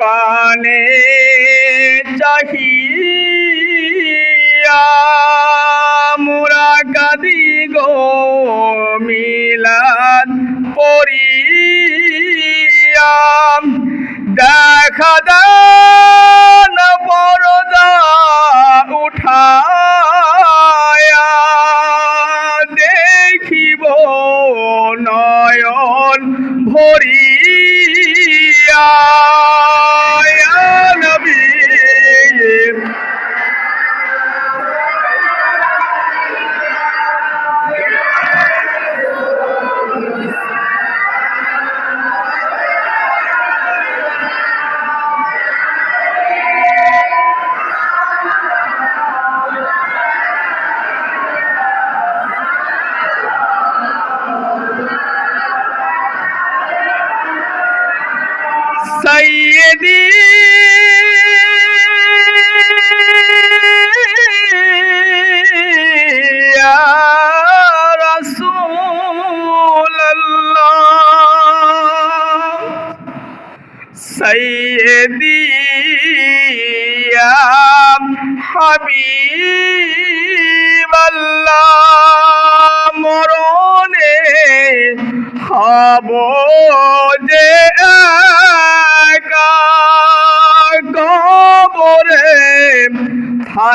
পানে চাহিয়া মোরা কাদি গো মিলাদ পড়িয়া। দেখা দান পরদা উঠায়া দেখিব নয়ন ভরিয়া। সৈয়দি সৈয়দি হাবিবাল্লাহ। মরণে হব যে একা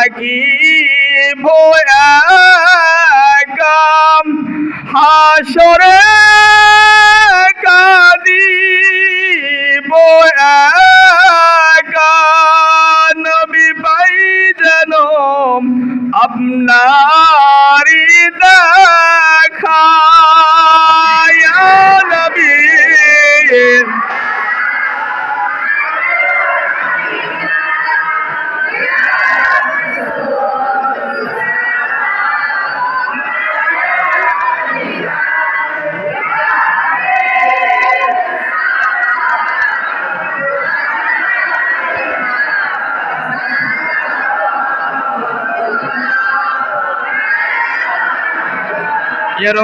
থাকিব একা হাসরে কাঁদিব Quiero